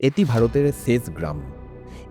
এটি ভারতের শেষ গ্রাম।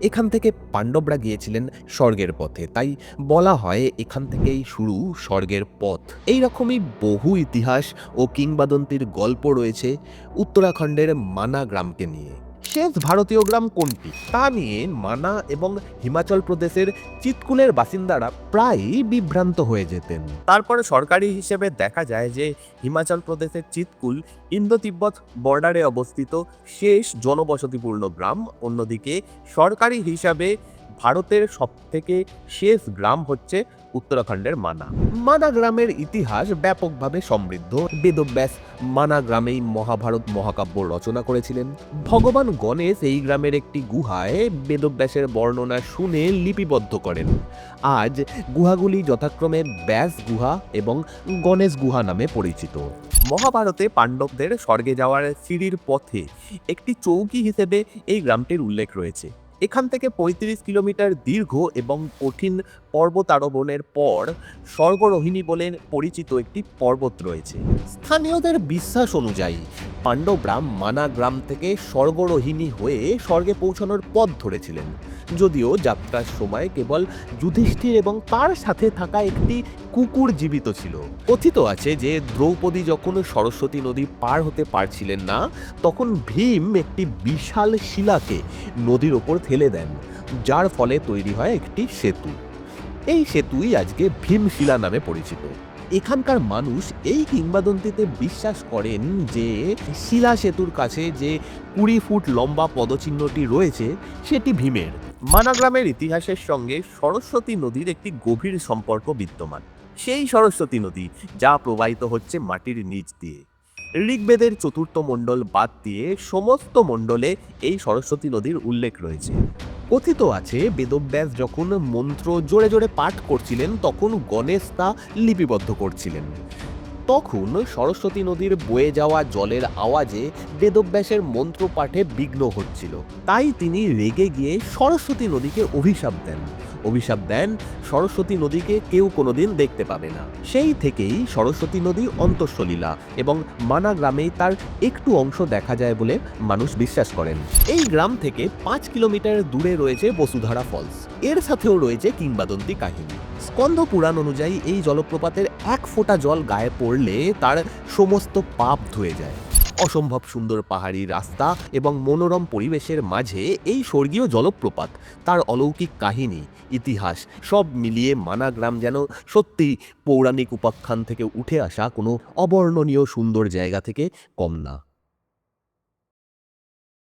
এখান থেকে পাণ্ডবরা গিয়েছিলেন স্বর্গের পথে। তাই বলা হয় এখান থেকেই শুরু স্বর্গের পথ। এই রকমই বহু ইতিহাস ও কিংবদন্তির গল্প রয়েছে উত্তরাখণ্ডের মানা গ্রামকে নিয়ে। শেষ ভারতীয় গ্রাম কোনটি? তা নিয়ে মানা এবং হিমাচল প্রদেশের চিতকুলের বাসিন্দারা প্রায়ই বিভ্রান্ত হয়ে যেতেন। তারপরে সরকারি হিসেবে দেখা যায় যে হিমাচল প্রদেশের চিতকুল ইন্দো তিব্বত বর্ডারে অবস্থিত শেষ জনবসতিপূর্ণ গ্রাম। অন্যদিকে সরকারি হিসাবে ভারতের সবথেকে শেষ গ্রাম হচ্ছে উত্তরাখণ্ডের মানা। মানা গ্রামের ইতিহাস ব্যাপকভাবে সমৃদ্ধ। বেদব্যাস মানা গ্রামেই মহাভারত মহাকাব্য রচনা করেছিলেন। ভগবান গণেশ এই গ্রামের একটি গুহায় বেদব্যাসের বর্ণনা শুনে লিপিবদ্ধ করেন। আজ গুহাগুলি যথাক্রমে ব্যাস গুহা এবং গণেশ গুহা নামে পরিচিত। মহাভারতে পাণ্ডবদের স্বর্গে যাওয়ার সিঁড়ির পথে একটি চৌকি হিসেবে এই গ্রামটির উল্লেখ রয়েছে। এখান থেকে পঁয়ত্রিশ কিলোমিটার দীর্ঘ এবং কঠিন পর্বতারোহণের পর স্বর্গরোহিণী বলে পরিচিত একটি পর্বত রয়েছে। স্থানীয়দের বিশ্বাস অনুযায়ী পাণ্ডবরা মানা গ্রাম থেকে স্বর্গরোহিণী হয়ে স্বর্গে পৌঁছানোর পথ ধরেছিলেন। যদিও যাত্রার সময় কেবল যুধিষ্ঠির এবং তার সাথে থাকা একটি কুকুর জীবিত ছিল। কথিত আছে যে, দ্রৌপদী যখন সরস্বতী নদী পার হতে পারছিলেন না, তখন ভীম একটি বিশাল শিলাকে নদীর ওপর ফেলে দেন, যার ফলে তৈরি হয় একটি সেতু। এই সেতুই আজকে ভীমশিলা নামে পরিচিত। এখানকার মানুষ এই কিংবদন্তিতে বিশ্বাস করেন যে শিলা সেতুর কাছে যে কুড়ি ফুট লম্বা পদচিহ্নটি রয়েছে, সেটি ভীমের। মানাগ্রামের ইতিহাসের সঙ্গে সরস্বতী নদীর একটি গভীর সম্পর্ক বিদ্যমান। সেই সরস্বতী নদী যা প্রবাহিত হচ্ছে মাটির নিচ দিয়ে। ঋগ্বেদের চতুর্থ মণ্ডল বাদ দিয়ে সমস্ত মণ্ডলে এই সরস্বতী নদীর উল্লেখ রয়েছে। কথিত আছে, বেদব্যাস যখন মন্ত্র জোরে জোরে পাঠ করছিলেন, তখন গণেশ তা লিপিবদ্ধ করছিলেন। তখন সরস্বতী নদীর বয়ে যাওয়া জলের আওয়াজে বেদব্যাসের মন্ত্র পাঠে বিঘ্ন হচ্ছিল। তাই তিনি রেগে গিয়ে সরস্বতী নদীকে অভিশাপ দেন। অভিশাপ দেন সরস্বতী নদীকে কেউ কোনোদিন দেখতে পাবে না। সেই থেকেই সরস্বতী নদী অন্তঃসলীলা এবং মানা গ্রামেই তার একটু অংশ দেখা যায় বলে মানুষ বিশ্বাস করেন। এই গ্রাম থেকে পাঁচ কিলোমিটার দূরে রয়েছে বসুধারা ফলস। এর সাথেও রয়েছে কিংবদন্তি কাহিনী। স্কন্ধ পুরাণ অনুযায়ী এই জলপ্রপাতের এক ফোঁটা জল গায়ে পড়লে তার সমস্ত পাপ ধুয়ে যায়। অসম্ভব সুন্দর পাহাড়ি রাস্তা এবং মনোরম পরিবেশের মাঝে এই স্বর্গীয় জলপ্রপাত, তার অলৌকিক কাহিনী, ইতিহাস সব মিলিয়ে মানা গ্রাম যেন সত্যি পৌরাণিক উপাখ্যান থেকে উঠে আসা কোনো অবর্ণনীয় সুন্দর জায়গা থেকে কম না।